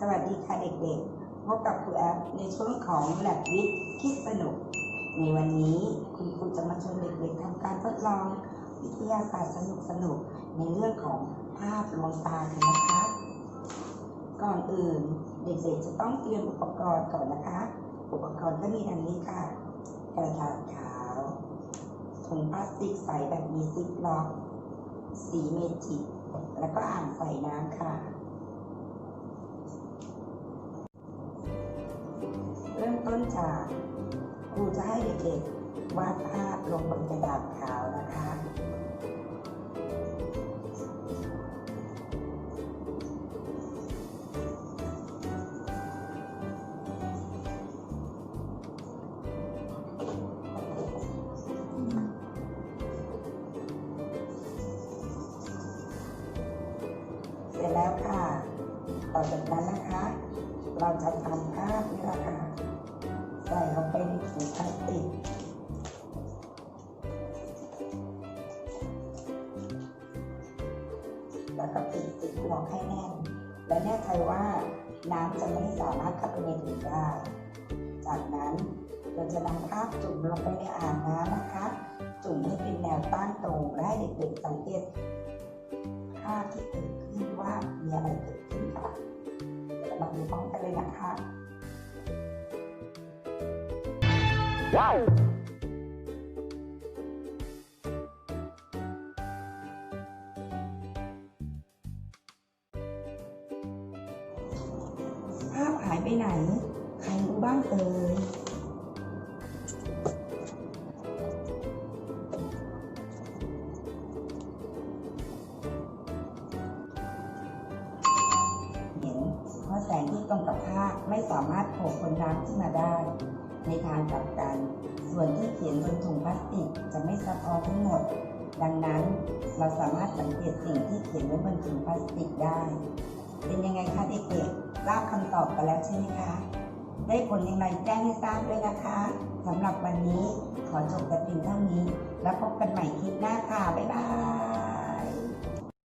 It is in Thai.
สวัสดีค่ะเด็กๆ พบกับครูแอฟในช่วงของแลบวิทย์คิดสนุก ในวันนี้คุณครูจะมาชวนเด็กๆทำการทดลอง วิทยาศาสตร์สนุกๆในเรื่องของภาพลวงตากันนะคะ ก่อนอื่นเด็กๆจะต้องเตรียมอุปกรณ์ก่อนนะคะ อุปกรณ์ก็มีดังนี้ค่ะ กระดาษขาวถุงพลาสติกใสแบบมีซิปล็อก สีเมจิกแล้วก็อ่างใส่น้ำค่ะ จากครูจะให้เด็กๆวาดภาพลงบนกระดาษขาวนะคะเสร็จแล้วค่ะ ต่อจากนั้นนะคะ เราจะทำภาพนี่แหละค่ะ ใส่ลงไปในถุงพลาสติกแล้วก็ปิดติดหัวให้แน่น และแน่ใจว่าน้ำจะไม่สามารถเข้าไปในถุงได้ จากนั้นเราจะนำภาพจุ่มลงไปในอ่างน้ำนะคะ จุ่มให้เป็นแนวตั้งตรงและให้เด็กๆสังเกตภาพที่เกิดขึ้นว่ามีอะไรเกิดขึ้นค่ะเดี๋ยวเรามาดูพร้อมกันเลยนะคะ ภาพหายไปไหน ใครรู้บ้างเอ่ยเห็นเพราะแสงที่ตรงกับภาพไม่สามารถโผล่พ้นน้ำขึ้นมาได้ ในทางกลับกัน ส่วนที่เขียนบนถุงพลาสติกจะไม่สะท้อนทั้งหมด ดังนั้นเราสามารถสังเกตสิ่งที่เขียนไว้บนถุงพลาสติกได้ เป็นยังไงคะเด็กๆทราบคำตอบกันแล้วใช่ไหมคะ ได้ผลอย่างไรแจ้งให้ทราบด้วยนะคะสำหรับวันนี้ขอจบแต่เพียงเท่านี้ แล้วพบกันใหม่คลิปหน้าค่ะ บ๊ายบาย